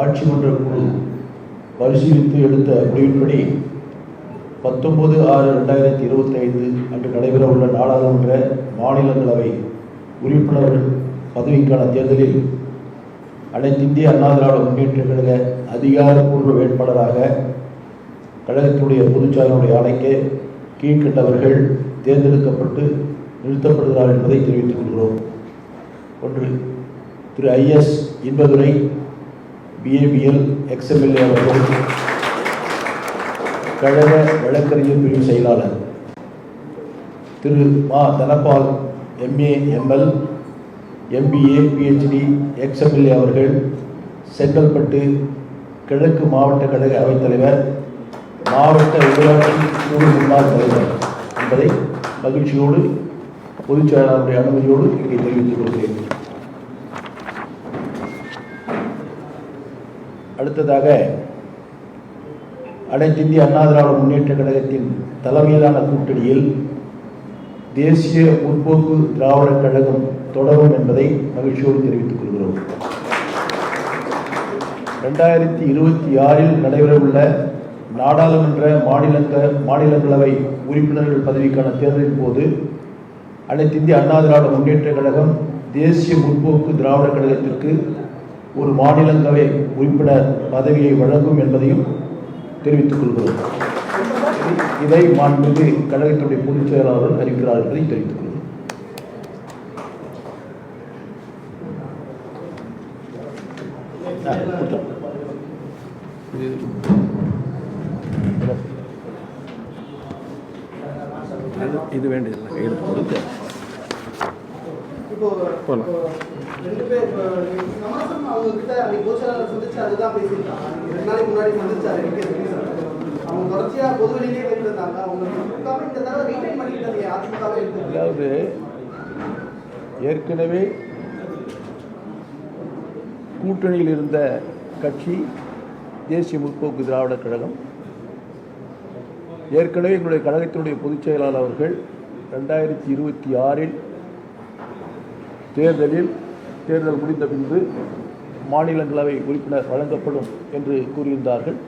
ஆட்சி மன்ற குழு பரிசீலித்து எடுத்த முடிவின்படி பத்தொன்பது ஆறு ரெண்டாயிரத்தி இருபத்தி ஐந்து அன்று நடைபெறவுள்ள நாடாளுமன்ற மாநிலங்களவை உறுப்பினர்கள் பதவிக்கான தேர்தலில் அனைத்திந்திய அண்ணா திராவிட முன்னேற்ற கழக அதிகாரப்பூர்வ வேட்பாளராக கழகத்தினுடைய பொதுச்சாரனுடைய ஆணைக்கு கீழ்கண்டவர்கள் தேர்ந்தெடுக்கப்பட்டு நிறுத்தப்படுகிறார் என்பதை தெரிவித்துக் கொள்கிறோம். ஒன்று திரு IS Inbadurai BA BL ex MLA அவர்கள் கழக வழக்கறிஞர் பிரிவு செயலாளர். திரு மா Dhanapal MA ML MBA PhD ex MLA அவர்கள் செங்கல்பட்டு கிழக்கு மாவட்ட கழக அவைத்தலைவர் மாவட்ட உள்ளாட்சி குழு முன்னாள் தலைவர் என்பதை மகிழ்ச்சியோடு பொதுச் செயலாளருடைய அனுமதியோடு இங்கே தெரிவித்துக் கொள்கிறேன். அடுத்ததாக அனைத்திந்திய அண்ணா திராவிட முன்னேற்ற கழகத்தின் தலைமையிலான கூட்டணியில் தேசிய முற்போக்கு திராவிட கழகம் தொடரும் என்பதை மகிழ்ச்சியோடு தெரிவித்துக் கொள்கிறோம். ரெண்டாயிரத்தி இருபத்தி ஆறில் நடைபெறவுள்ள நாடாளுமன்ற மாநிலங்க மாநிலங்களவை உறுப்பினர்கள் பதவிக்கான தேர்தலின் போது அனைத்திந்திய அண்ணா திராவிட முன்னேற்ற கழகம் தேசிய முற்போக்கு திராவிட கழகத்திற்கு ஒரு மாநிலங்களவை உறுப்பினர் பதவியை வழங்கும் என்பதையும் தெரிவித்துக் கொள்கிறோம். இதை மாண்புமிகு கழகத்தினுடைய பொதுச் செயலாளர்கள் அறிவிக்கிறார் என்பதை தெரிவித்துக் கொள்கிறோம். இது வேண்டியதில்லை. கையில் கொடுக்க அதாவது ஏற்கனவே கூட்டணியில் இருந்த கட்சி தேசிய முற்போக்கு திராவிட கழகம் ஏற்கனவே எங்களுடைய கழகத்தினுடைய பொதுச் செயலாளர் அவர்கள் ரெண்டாயிரத்தி இருபத்தி ஆறில் தேர்தலில் தேர்தல் முடிந்த பின்பு மாநிலங்களவை உறுப்பினர் வழங்கப்படும் என்று கூறியிருந்தார்கள்.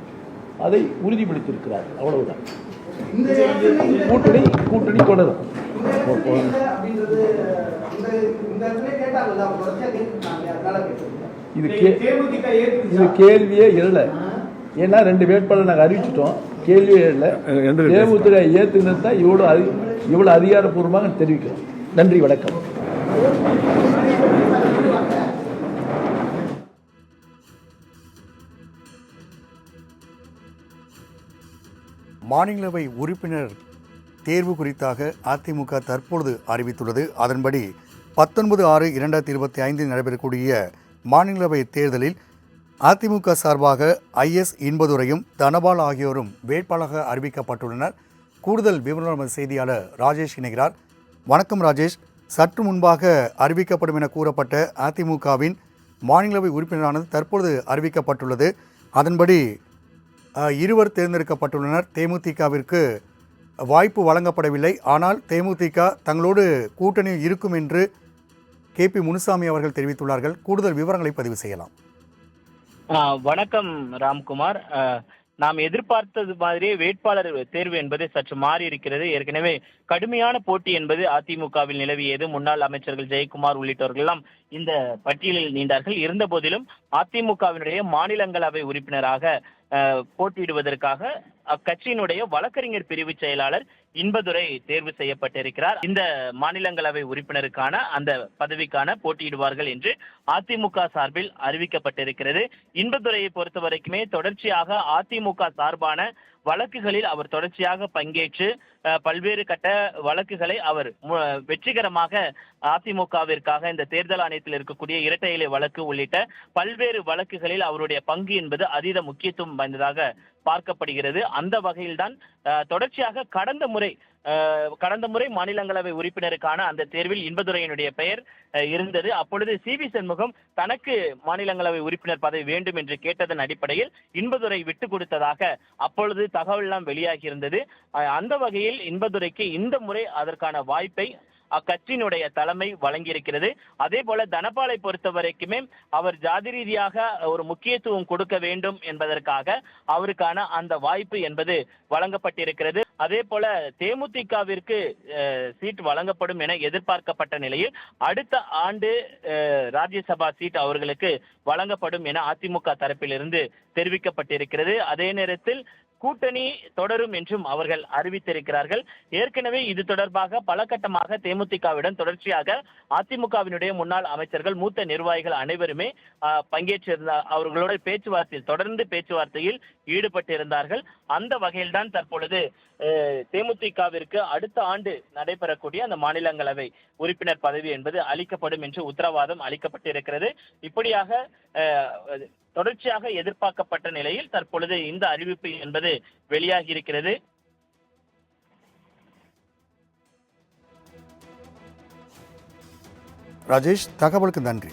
அதை உறுதிப்படுத்தியிருக்கிறார். அவ்வளவுதான். கூட்டணி கூட்டணி தொடரும். இது இது கேள்வியே இல்லை ஏன்னா ரெண்டு வேட்பாளர் நாங்கள் அறிவிச்சிட்டோம். கேள்வியே இல்லை தேமுதிக ஏற்றுனது தான் இவ்வளோ அதி இவ்வளோ அதிகாரப்பூர்வமாக தெரிவிக்கிறோம். நன்றி வணக்கம். மாநிலங்களவை உறுப்பினர் தேர்வு குறித்தாக அதிமுக தற்பொழுது அறிவித்துள்ளது. அதன்படி பத்தொன்பது ஆறு இரண்டாயிரத்தி இருபத்தி ஐந்தில் நடைபெறக்கூடிய மாநிலங்களவை தேர்தலில் அதிமுக சார்பாக ஐஎஸ் இன்பதுரையும் தனபால் ஆகியோரும் வேட்பாளராக அறிவிக்கப்பட்டுள்ளனர். கூடுதல் விவரம் செய்தியாளர் ராஜேஷ் இணைகிறார். வணக்கம் ராஜேஷ். சற்று முன்பாக அறிவிக்கப்படும் என கூறப்பட்ட அதிமுகவின் மாநிலவை உறுப்பினரானது தற்பொழுது அறிவிக்கப்பட்டுள்ளது. அதன்படி இருவர் தேர்ந்தெடுக்கப்பட்டுள்ளனர். தேமுதிகவிற்கு வாய்ப்பு வழங்கப்படவில்லை. ஆனால் தேமுதிக தங்களோடு கூட்டணி இருக்கும் என்று கே. பி. முனுசாமி அவர்கள் தெரிவித்துள்ளார்கள். கூடுதல் விவரங்களை பதிவு செய்யலாம். வணக்கம் ராம்குமார். நாம் எதிர்பார்த்தது மாதிரியே வேட்பாளர் தேர்வு என்பது சற்று மாறி இருக்கிறது. ஏற்கனவே கடுமையான போட்டி என்பது அதிமுகவில் நிலவியது. முன்னாள் அமைச்சர்கள் ஜெயக்குமார் உள்ளிட்டவர்கள் எல்லாம் இந்த பட்டியலில் நீண்டார்கள். இருந்த போதிலும் அதிமுகவினுடைய மாநிலங்களவை உறுப்பினராக போட்டியிடுவதற்காக அக்கட்சியினுடைய வழக்கறிஞர் பிரிவு செயலாளர் இன்பதுரை தேர்வு செய்யப்பட்டிருக்கிறார். இந்த மாநிலங்களவை உறுப்பினருக்கான அந்த பதவிக்கான போட்டியிடுவார்கள் என்று அதிமுக சார்பில் அறிவிக்கப்பட்டிருக்கிறது. இன்பதுரையை பொறுத்த வரைக்குமே தொடர்ச்சியாக அதிமுக சார்பான வழக்குகளில் அவர் தொடர்ச்சியாக பங்கேற்று பல்வேறு கட்ட வழக்குகளை அவர் மு- வெற்றிகரமாக அதிமுகவிற்காக இந்த தேர்தல் ஆணையத்தில் இருக்கக்கூடிய இரட்டை இலை வழக்கு உள்ளிட்ட பல்வேறு வழக்குகளில் அவருடைய பங்கு என்பது அதீத முக்கியத்துவம் வாய்ந்ததாக பார்க்கப்படுகிறது. அந்த வகையில்தான் தொடர்ச்சியாக கடந்த முறை கடந்த முறை மாநிலங்களவை உறுப்பினருக்கான அந்த தேர்வில் இன்பதுரையினுடைய பெயர் இருந்தது. அப்பொழுது சி வி சண்முகம் தனக்கு மாநிலங்களவை உறுப்பினர் பதவி வேண்டும் என்று கேட்டதன் அடிப்படையில் இன்பதுரை விட்டு கொடுத்ததாக அப்பொழுது தகவல் எல்லாம் வெளியாகி இருந்தது. அந்த வகையில் இன்பதுரைக்கு இந்த முறை அதற்கான வாய்ப்பை அக்கட்சியினுடைய தலைமை வழங்கியிருக்கிறது. அதே போல தனபாலை பொறுத்த வரைக்குமே அவர் ஜாதி ரீதியாக ஒரு முக்கியத்துவம் கொடுக்க வேண்டும் என்பதற்காக அவருக்கான அந்த வாய்ப்பு என்பது வழங்கப்பட்டிருக்கிறது. அதே போல தேமுதிகவிற்கு சீட் வழங்கப்படும் என எதிர்பார்க்கப்பட்ட நிலையில் அடுத்த ஆண்டு ராஜ்யசபா சீட் அவர்களுக்கு வழங்கப்படும் என அதிமுக தரப்பிலிருந்து தெரிவிக்கப்பட்டிருக்கிறது. அதே நேரத்தில் கூட்டணி தொடரும் என்றும் அவர்கள் அறிவித்திருக்கிறார்கள். ஏற்கனவே இது தொடர்பாக பல கட்டமாக தேமுதிகவிடம் தொடர்ச்சியாக அதிமுகவினுடைய முன்னாள் அமைச்சர்கள் மூத்த நிர்வாகிகள் அனைவருமே பங்கேற்றிருந்த அவர்களோட பேச்சுவார்த்தையில் தொடர்ந்து பேச்சுவார்த்தையில் ஈடுபட்டிருந்தார்கள். அந்த வகையில்தான் தற்பொழுது தேமுதிகவிற்கு அடுத்த ஆண்டு நடைபெறக்கூடிய அந்த மாநிலங்களவை உறுப்பினர் பதவி என்பது அளிக்கப்படும் என்று உத்தரவாதம் அளிக்கப்பட்டிருக்கிறது. இப்படியாக தொடர்ச்சியாக எதிர்பார்க்கப்பட்ட நிலையில் தற்பொழுது இந்த அறிவிப்பு என்பது வெளியாகி இருக்கிறது ராஜேஷ் தகவலுக்கு நன்றி.